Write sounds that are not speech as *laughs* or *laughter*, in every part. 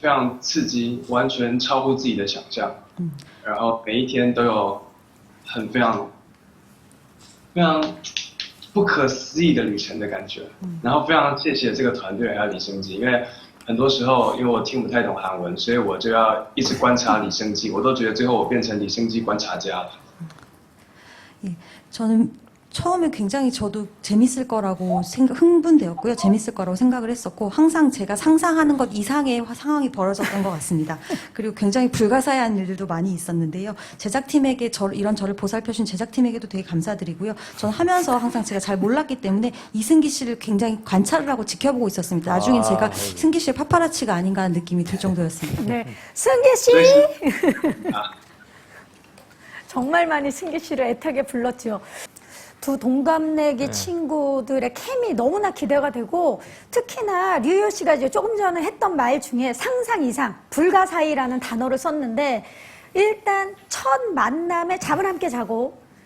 非常刺激，完全超乎自己的想象。嗯，然后每一天都有很非常非常不可思议的旅程的感觉。嗯然后非常谢谢这个团队还有李生基，因为很多时候因为我听不太懂韩文，所以我就要一直观察李生基，我都觉得最后我变成李生基观察家了。저는 처음에 굉장히 저도 재밌을 거라고 생각, 흥분되었고요. 재밌을 거라고 생각을 했었고, 항상 제가 상상하는 것 이상의 상황이 벌어졌던 것 같습니다. 그리고 굉장히 불가사의한 일들도 많이 있었는데요. 제작팀에게 저, 이런 저를 보살펴준 제작팀에게도 되게 감사드리고요. 저는 하면서 항상 제가 잘 몰랐기 때문에 이승기 씨를 굉장히 관찰을 하고 지켜보고 있었습니다. 나중엔 아, 제가 네. 승기 씨의 파파라치가 아닌가 하는 느낌이 들 정도였습니다. 네. 승기 씨! 네. *laughs* 정말 많이 승기 씨를 애타게 불렀죠. 두 동갑내기 친구들의 케미 너무나 기대가 되고 특히나 류효 씨가 이제 조금 전에 했던 말 중에 상상 이상 불가사의라는 단어를 썼는데 일단 첫 만남에 잠을 함께 자고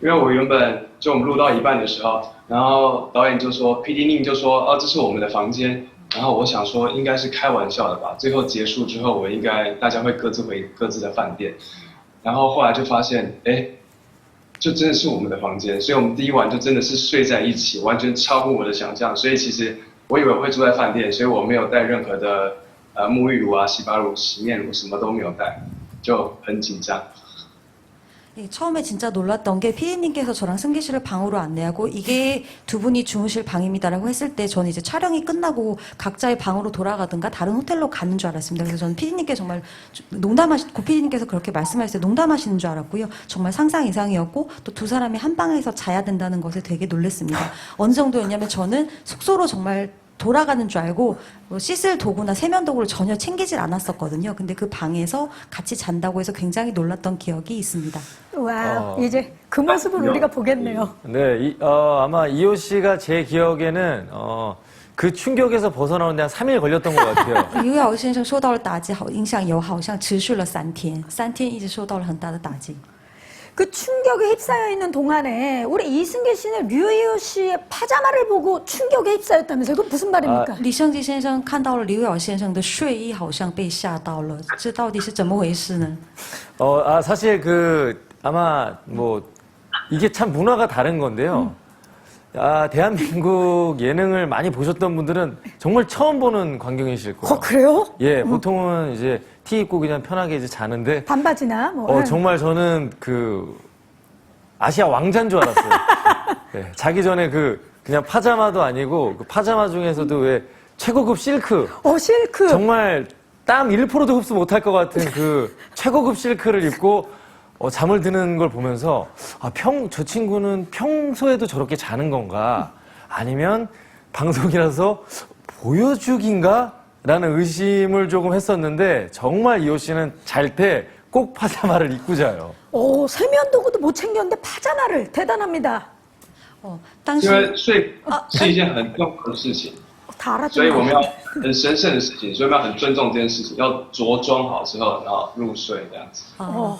因为我原本就我们录到一半的时候，然后导演就说，P D 宁就说，哦，这是我们的房间，然后我想说应该是开玩笑的吧，最后结束之后，我应该大家会各自回各自的饭店，然后后来就发现，哎，就真的是我们的房间，所以我们第一晚就真的是睡在一起，完全超乎我的想象，所以其实我以为会住在饭店，所以我没有带任何的呃沐浴乳啊、洗发乳、洗面乳，什么都没有带，就很紧张。 예, 처음에 진짜 놀랐던 게 피디님께서 저랑 승기 씨를 방으로 안내하고 이게 두 분이 주무실 방입니다라고 했을 때 저는 이제 촬영이 끝나고 각자의 방으로 돌아가든가 다른 호텔로 가는 줄 알았습니다. 그래서 저는 피디님께 정말 농담하시, 고 피디님께서 그렇게 말씀하실 때 농담하시는 줄 알았고요. 정말 상상 이상이었고 또 두 사람이 한 방에서 자야 된다는 것에 되게 놀랐습니다. *laughs* 어느 정도였냐면 저는 숙소로 정말 돌아가는 줄 알고 뭐 씻을 도구나 세면 도구를 전혀 챙기질 않았었거든요. 근데 그 방에서 같이 잔다고 해서 굉장히 놀랐던 기억이 있습니다. 와, 어. 이제 그 모습을 아, 우리가 요- 보겠네요. 네, 이, 어, 아마 이호 씨가 제 기억에는 어, 그 충격에서 벗어나오는데 한 3일 걸렸던 것 같아요. *laughs* 刘瑶先生受到了打击，好影响有好像持续了三天，三天一直受到了很大的打击。 그 충격에 휩싸여 있는 동안에 우리 이승기 씨는 류희우 씨의 파자마를 보고 충격에 휩싸였다면서요? 그 무슨 말입니까? 李胜基先生看到了刘瑶先生的睡衣，好像被吓到了，这到底是怎么回事呢？ 어, 아, 사실 그 아마 뭐 이게 참 문화가 다른 건데요. 아, 대한민국 예능을 많이 보셨던 분들은 정말 처음 보는 광경이실 거예요. 어, 그래요? 예, 보통은 이제 티 입고 그냥 편하게 이제 자는데 반바지나 뭐. 어, 정말 저는 그 아시아 왕자인 줄 알았어요. 예, *laughs* 자기 전에 그 그냥 파자마도 아니고 그 파자마 중에서도 왜 최고급 실크 어, 실크. 정말 땀 1%도 흡수 못할 것 같은 그 최고급 실크를 입고 어, 잠을 드는 걸 보면서 아, 평, 저 친구는 평소에도 저렇게 자는 건가? 아니면 방송이라서 보여주기인가? 라는 의심을 조금 했었는데 정말 이호 씨는 잘 때 꼭 파자마를 입고 자요. 오, 세면 도구도 못 챙겼는데 파자마를 대단합니다. 哦，当因为时睡是一件很重要的事情， 다 所以我们要 알아듣는 很神圣的事情，所以我们要很尊重这件事情，要着装好之后，然后入睡这样子。 어.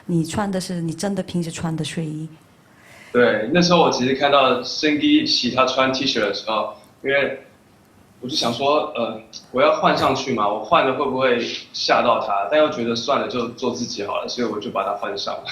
你穿的是你真的平时穿的睡衣。对，那时候我其实看到 Cindy 洗他穿 T 恤的时候，因为我就想说，呃，我要换上去嘛，我换了会不会吓到他？但又觉得算了，就做自己好了，所以我就把它换上了。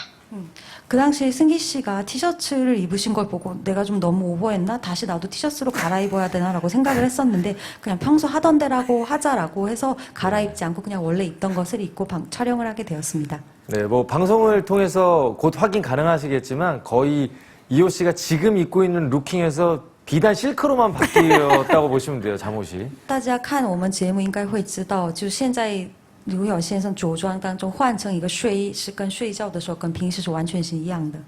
그 당시에 승기 씨가 티셔츠를 입으신 걸 보고 내가 좀 너무 오버했나? 다시 나도 티셔츠로 갈아입어야 되나라고 생각을 했었는데 그냥 평소 하던 대라고 하자라고 해서 갈아입지 않고 그냥 원래 입던 것을 입고 방- 촬영을 하게 되었습니다. 네, 뭐 방송을 통해서 곧 확인 가능하시겠지만 거의 이호 씨가 지금 입고 있는 루킹에서 비단 실크로만 바뀌었다고 *laughs* 보시면 돼요, 잠옷이. 大家看我们节目应该会知道，就现在 刘晓先生着装当中换成一个睡衣，是跟睡觉的时候跟平时是完全是一样的。